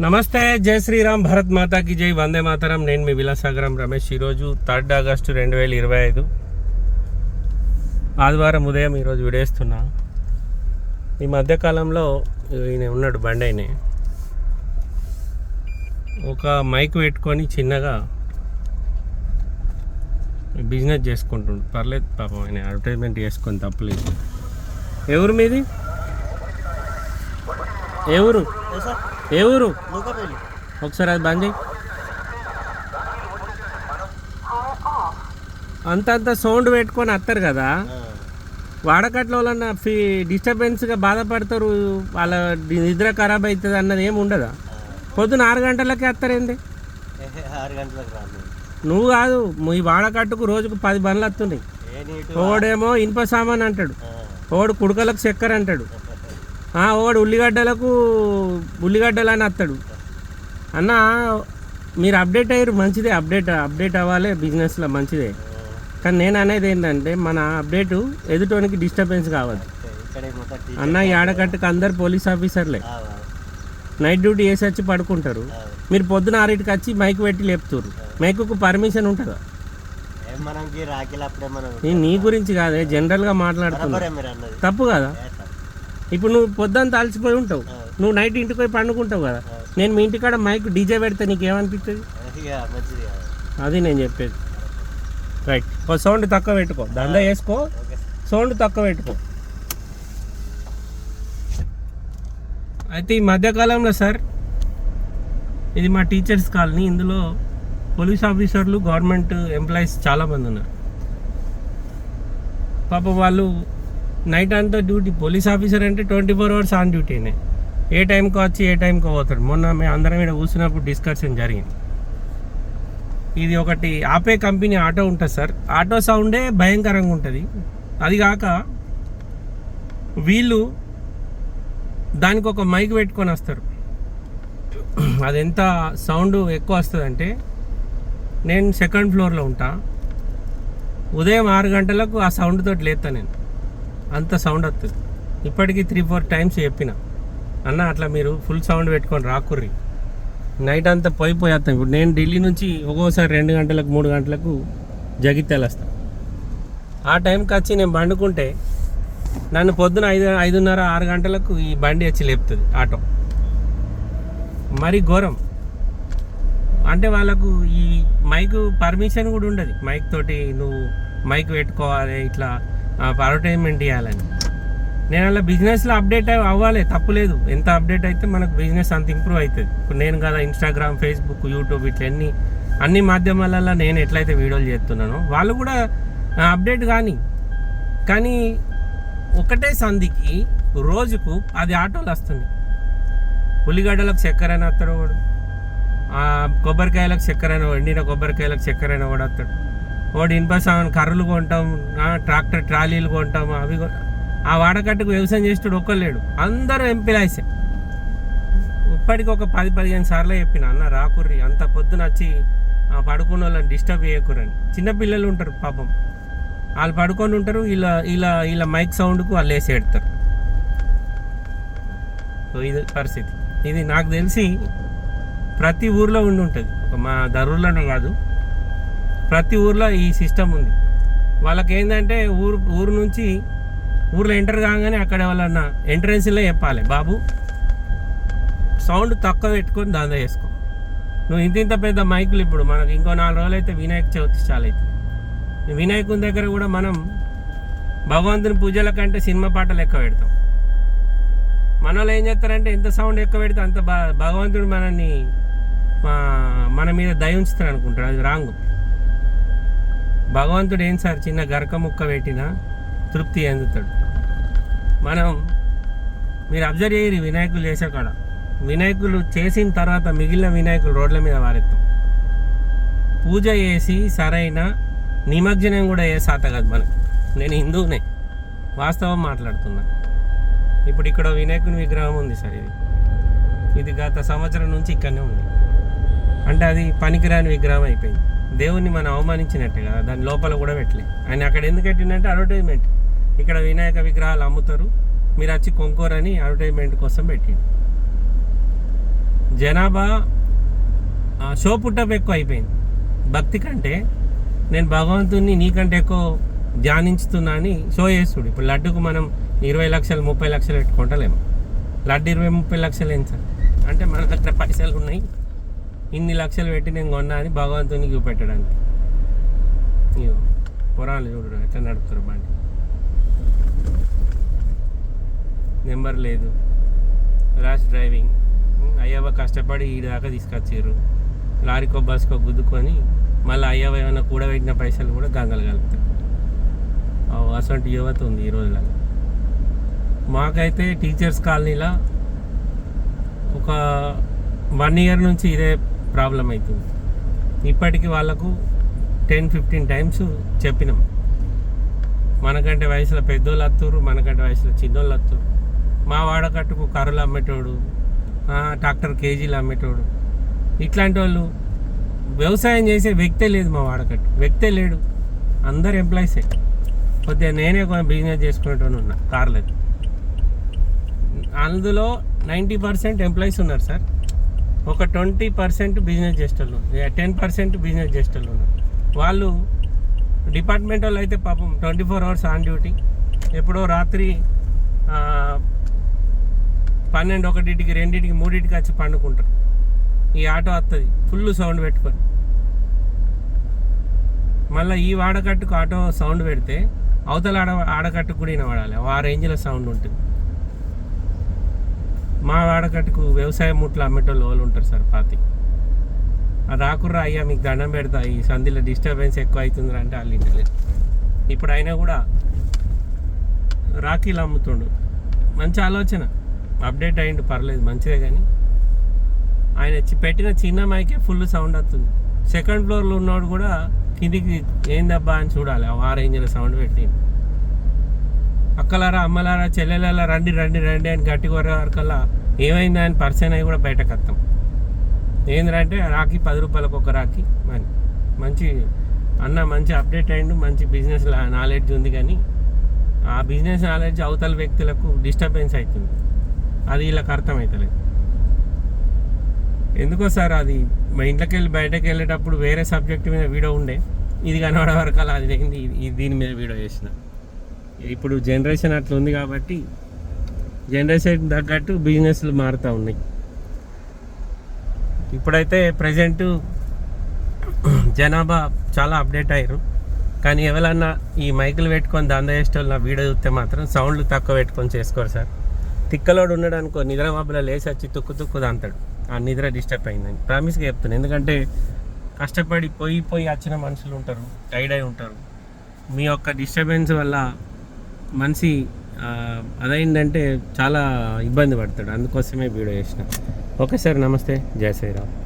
నమస్తే జై శ్రీరామ్ భరత్ మాతాకి జై వందే మాతరం. నేను మీ విలాసాగరం రమేష్. ఈరోజు థర్డ్ ఆగస్టు రెండు వేల ఇరవై ఐదు. ఆదివారం ఉదయం ఈరోజు విడేస్తున్నా. ఈ మధ్యకాలంలో ఈయన ఉన్నాడు బండైనే. ఒక మైక్ పెట్టుకొని చిన్నగా బిజినెస్ చేసుకుంటుండు. పర్లేదు పాపం ఆయన అడ్వర్టైజ్మెంట్ చేసుకొని తప్పలేదు. ఎవరు మీది? ఏ ఊరు? ఏ ఊరు? ఒకసారి అది బంద్ చేయి. అంత అంత సౌండ్ పెట్టుకొని వస్తారు కదా? వాడకట్ల వాళ్ళన్న ఫీ డిస్టర్బెన్స్గా బాధపడతారు వాళ్ళ నిద్ర ఖరాబ్ అవుతుంది అన్నది ఏమి ఉండదా? పొద్దున ఆరు గంటలకే వస్తారేంది ఆరు గంటలకు రాను నువ్వు కాదు ఈ వాడకట్టుకు రోజుకు పది బండ్లు వస్తున్నాయి ఓడేమో ఇనుప సామాన్ అంటాడు. ఓడు కుడుకలకు చక్కెర అంటాడు. ఓడు ఉల్లిగడ్డలకు ఉల్లిగడ్డలు అని వస్తాడు అన్న మీరు అప్డేట్ అయ్యారు మంచిదే అప్డేట్ అప్డేట్ అవ్వాలి బిజినెస్లో మంచిదే. కానీ నేను అనేది ఏంటంటే మన అప్డేటు ఎదుటోనికి డిస్టర్బెన్స్ కావద్దు. అన్న ఈ ఆడకట్టుకు అందరు పోలీస్ ఆఫీసర్లే. నైట్ డ్యూటీ వేసి వచ్చి పడుకుంటారు. మీరు పొద్దున ఆరింటికి వచ్చి మైక్ పెట్టి లేపుతారు. మైకుకు పర్మిషన్ ఉంటుందా? నీ గురించి కాదే జనరల్గా మాట్లాడుతున్నా. తప్పు కదా? ఇప్పుడు నువ్వు పొద్దున్న అలసిపోయి ఉంటావు. నువ్వు నైట్ ఇంటికి పోయి పండుకుంటావు కదా. నేను మీ ఇంటికాడ మైక్ డీజే పెడితే మంచిది కాదు. అది నేను చెప్పేది. రైట్ సౌండ్ తక్కువ పెట్టుకో. దందా వేసుకో. సౌండ్ తక్కువ పెట్టుకో. అయితే ఈ మధ్యకాలంలో సార్ ఇది మా టీచర్స్ కాలనీ. ఇందులో పోలీస్ ఆఫీసర్లు గవర్నమెంట్ ఎంప్లాయీస్ చాలామంది ఉన్నారు. పాప వాళ్ళు నైట్ అంతా డ్యూటీ పోలీస్ ఆఫీసర్ అంటే ట్వంటీ ఫోర్ అవర్స్ ఆన్ డ్యూటీనే. ఏ టైంకి వచ్చి ఏ టైంకి పోతాడు. మొన్న మేము అందరం ఇక్కడ కూర్చున్నప్పుడు డిస్కషన్ జరిగింది. ఇది ఒకటి ఆపే కంపెనీ ఆటో ఉంటుంది సార్. ఆటో సౌండే భయంకరంగా ఉంటుంది. అది కాక వీళ్ళు దానికి ఒక మైక్ పెట్టుకొని వస్తారు. అది ఎంత సౌండ్ ఎక్కువ వస్తుందంటే నేను సెకండ్ ఫ్లోర్లో ఉంటా. ఉదయం ఆరు గంటలకు ఆ సౌండ్ తోటి నేను. అంత సౌండ్ వస్తుంది ఇప్పటికీ త్రీ ఫోర్ టైమ్స్ చెప్పిన. అన్న అట్లా మీరు ఫుల్ సౌండ్ పెట్టుకొని రాకుర్రి. నైట్ అంతా పోయి పోయి ఇప్పుడు నేను ఢిల్లీ నుంచి ఒక్కోసారి రెండు గంటలకు మూడు గంటలకు జగిత్యాల వస్తా. ఆ టైంకి వచ్చి నేను పండుకుంటే నన్ను పొద్దున ఐదు ఐదున్నర ఆరు గంటలకు ఈ బండి వచ్చి లేపుతుంది ఆటో. మరి ఘోరం. అంటే వాళ్ళకు ఈ మైక్ పర్మిషన్ కూడా ఉండదు. మైక్ తోటి నువ్వు మైక్ పెట్టుకోవాలి ఇట్లా అడ్వర్టైజ్మెంట్ ఇవ్వాలని నేను అలా బిజినెస్లో అప్డేట్ అవ్వాలి తప్పులేదు ఎంత అప్డేట్ అయితే మనకు బిజినెస్ అంత ఇంప్రూవ్ అవుతుంది. ఇప్పుడు నేను కదా ఇన్స్టాగ్రామ్ ఫేస్బుక్ యూట్యూబ్ ఇట్లా అన్ని అన్ని మాధ్యమాలలో నేను ఎట్లయితే వీడియోలు చేస్తున్నానో వాళ్ళు కూడా అప్డేట్ కానీ కానీ ఒకటే సంధికి రోజుకు అది ఆటోలు వస్తుంది ఉల్లిగడ్డలకు చక్కెర అని వస్తాడు వాడు కొబ్బరికాయలకు చక్కెర అని ఎండిన కొబ్బరికాయలకు చక్కెర అని వాడు వస్తాడు వాడు ఇనుప సామాన్ కర్రలు కొంటాం ట్రాక్టర్ ట్రాలీలు కొంటాం అవి కొ- ఆ వాడకట్టుకు వ్యవసాయం చేసేటోడు ఒక్కలేడు. అందరూ ఎంప్లాయీసే ఇప్పటికి ఒక పది పదిహేను సార్లు చెప్పిన అన్న రాకుర్రి అంత పొద్దున వచ్చి పడుకున్న వాళ్ళని డిస్టర్బ్ చేయకురని చిన్నపిల్లలు ఉంటారు పాపం. వాళ్ళు పడుకొని ఉంటారు ఇలా ఇలా ఇలా మైక్ సౌండ్కు వాళ్ళు వేసి పెడతారు. ఇది పరిస్థితి. ఇది నాకు తెలిసి ప్రతి ఊర్లో ఉండి ఉంటుంది. ఒక మా దరూర్లోనే కాదు ప్రతి ఊర్లో ఈ సిస్టమ్ ఉంది. వాళ్ళకి ఏంటంటే ఊరు ఊరు నుంచి ఊర్లో ఎంటర్ కాగానే అక్కడ ఎవరన్నా ఎంట్రెన్స్లో చెప్పాలి. బాబు సౌండ్ తక్కువ పెట్టుకొని దాదా చేసుకో. నువ్వు ఇంత ఇంత పెద్ద మైకులు ఇప్పుడు మనకు ఇంకో నాలుగు రోజులు అయితే వినాయక చవితి చాలా అవుతుంది వినాయకుని దగ్గర కూడా మనం భగవంతుని పూజల కంటే సినిమా పాటలు ఎక్కువ పెడతాం. మన వాళ్ళు ఏం చేస్తారంటే ఎంత సౌండ్ ఎక్కువ పెడితే అంత భగవంతుడు మనల్ని మన మీద దయ ఉంచుతాడు అనుకుంటాడు అది రాంగ్. భగవంతుడు ఏం సార్ చిన్న గరక ముక్క పెట్టినా తృప్తి అందుతాడు మనం మీరు అబ్జర్వ్ చేయరు వినాయకులు చేసే కాడ. వినాయకులు చేసిన తర్వాత మిగిలిన వినాయకులు రోడ్ల మీద వారెత్తాం. పూజ చేసి సరైన నిమజ్జనం కూడా ఏ సాత కాదు మనకు. నేను హిందువునే వాస్తవం మాట్లాడుతున్నా. ఇప్పుడు ఇక్కడ వినాయకుని విగ్రహం ఉంది సార్ ఇది. ఇది గత సంవత్సరం నుంచి ఇక్కడనే ఉంది. అంటే అది పనికిరాని విగ్రహం అయిపోయింది. దేవుణ్ణి మనం అవమానించినట్టే కదా దాని లోపల కూడా పెట్టలే. ఆయన అక్కడ ఎందుకు పెట్టిందంటే అడ్వర్టైజ్మెంట్ ఇక్కడ వినాయక విగ్రహాలు అమ్ముతారు మీరు వచ్చి కొనుక్కోరని అడ్వర్టైజ్మెంట్ కోసం పెట్టింది జనాభా ఆ, షో పుట్టప్ ఎక్కువ అయిపోయింది. భక్తి కంటే నేను భగవంతుణ్ణి నీకంటే ఎక్కువ ధ్యానించుతున్నా అని షో చేస్తుడు. ఇప్పుడు లడ్డుకు మనం ఇరవై లక్షలు ముప్పై లక్షలు పెట్టుకుంటలేము. లడ్డు ఇరవై ముప్పై లక్షలు ఏం సార్ అంటే మన దగ్గర పైసలు ఉన్నాయి. ఇన్ని లక్షలు పెట్టి నేను కొన్నా అని భగవంతునికి చూపెట్టడానికి. ఇగో పురాణాలు చూడడం ఎట్లా నడుపుతారు బండి. నెంబర్ లేదు. Rash driving. అయ్యవ అయ్యవ్వ కష్టపడి ఈ దాకా తీసుకొచ్చారు. లారీకో బస్కో గుద్దుకొని మళ్ళీ అయ్యవ్వ ఏమైనా కూడబెట్టిన పైసలు కూడా గంగలు కలుపుతారు. ఆ, యువత ఉంది ఈ రోజులలో. మాకైతే టీచర్స్ కాలనీలో ఒక వన్ ఇయర్ నుంచి ఇదే ప్రాబ్లం అవుతుంది. ఇప్పటికీ వాళ్ళకు టెన్ ఫిఫ్టీన్ టైమ్స్ చెప్పినాం. మనకంటే వయసులో పెద్దోళ్ళు అత్తురు మనకంటే వయసులో చిన్నోళ్ళు అత్తురు మా వాడకట్టుకు కర్రలు అమ్మేటోడు ట్రాక్టర్ కేజీలు అమ్మేటోడు. ఇట్లాంటి వాళ్ళు వ్యవసాయం చేసే వ్యక్తే లేదు మా వాడకట్టు. వ్యక్తే లేడు. అందరు ఎంప్లాయీసే. కొద్దిగా నేనే కొంచెం బిజినెస్ చేసుకునేటోని ఉన్నా కార్లేదు. అందులో నైంటీ పర్సెంట్ ఎంప్లాయీస్ ఉన్నారు సార్. ఒక ట్వంటీ పర్సెంట్ బిజినెస్ చేసేటోళ్ళు టెన్ పర్సెంట్ బిజినెస్ చేసేటోళ్ళు ఉన్నారు. వాళ్ళు డిపార్ట్మెంట్ వాళ్ళు అయితే పాపం twenty four hours on duty ఎప్పుడో రాత్రి పన్నెండు ఒకటింటికి రెండింటికి మూడింటికి వచ్చి పండుకుంటారు. ఈ ఆటో వస్తుంది ఫుల్ సౌండ్ పెట్టుకొని. మళ్ళీ ఈ వాడకట్టుకు ఆటో సౌండ్ పెడితే అవతల ఆడ ఆడకట్టుకు కూడా వినబడాలి ఆ రేంజ్లో సౌండ్ ఉంటుంది. మా వాడకట్టుకు వ్యవసాయ ముట్లు అమ్మేటోళ్ళు వాళ్ళు ఉంటారు సార్ పాతి. అది రాకుర్రా అయ్యా మీకు దండం పెడతా ఈ సంధిలో డిస్టర్బెన్స్ ఎక్కువ అవుతుంది అంటే వాళ్ళు ఇంటలేదు ఇప్పుడు అయినా కూడా రాఖీలు అమ్ముతుండు. మంచి ఆలోచన. అప్డేట్ అయ్యిండు పర్లేదు మంచిదే కానీ ఆయన పెట్టిన చిన్న మైకే ఫుల్ సౌండ్ వస్తుంది. సెకండ్ ఫ్లోర్లో ఉన్నవాడు కూడా కిందికి ఏందబ్బా అని చూడాలి. ఆ రేంజ్లో సౌండ్ పెట్టింది అక్కలారా అమ్మలారా చెల్లెలారా రండి రండి రండి అని గట్టి కొరే వరకల్లా ఏమైంది అని పర్సన్ అయి కూడా బయటకు వస్తాం. ఏంటంటే రాఖీ పది రూపాయలకు ఒక రాఖీ మరి మంచి అన్న మంచి అప్డేట్ అయ్యిండు మంచి బిజినెస్ నాలెడ్జ్ ఉంది కానీ ఆ బిజినెస్ నాలెడ్జ్ అవతల వ్యక్తులకు డిస్టర్బెన్స్ అవుతుంది. అది వీళ్ళకి అర్థమవుతలేదు ఎందుకో సార్ అది మా ఇంట్లోకి వెళ్ళి బయటకు వెళ్ళేటప్పుడు వేరే సబ్జెక్ట్ మీద వీడియో ఉండే ఇది కనబడే వరకు అలా అది ఏంది దీని మీద వీడియో చేసిన. ఇప్పుడు జనరేషన్ అట్లా ఉంది కాబట్టి జనరేషన్ తగ్గట్టు బిజినెస్లు మారుతూ ఉన్నాయి. ఇప్పుడైతే ప్రజెంట్ జనాభా చాలా అప్డేట్ అయ్యారు. కానీ ఎవరన్నా ఈ మైకులు పెట్టుకొని దంద చేసేటోళ్ళు నా వీడియో చూస్తే మాత్రం సౌండ్లు తక్కువ పెట్టుకొని చేసుకోరు సార్. తిక్కలోడు ఉన్నాడు అనుకో నిద్ర మబ్బులో లేచి వచ్చి తుక్కు తుక్కు దాంతాడు. ఆ నిద్ర డిస్టర్బ్ అయిందని ప్రామిస్గా చెప్తాను ఎందుకంటే కష్టపడి పోయి పోయి వచ్చిన మనుషులు ఉంటారు టైడ్ అయి ఉంటారు. మీ యొక్క డిస్టర్బెన్స్ వల్ల మనిషి అదైందంటే చాలా ఇబ్బంది పడతాడు. అందుకోసమే వీడియో చేసిన. ఓకే సార్ నమస్తే. జై శ్రీరామ్.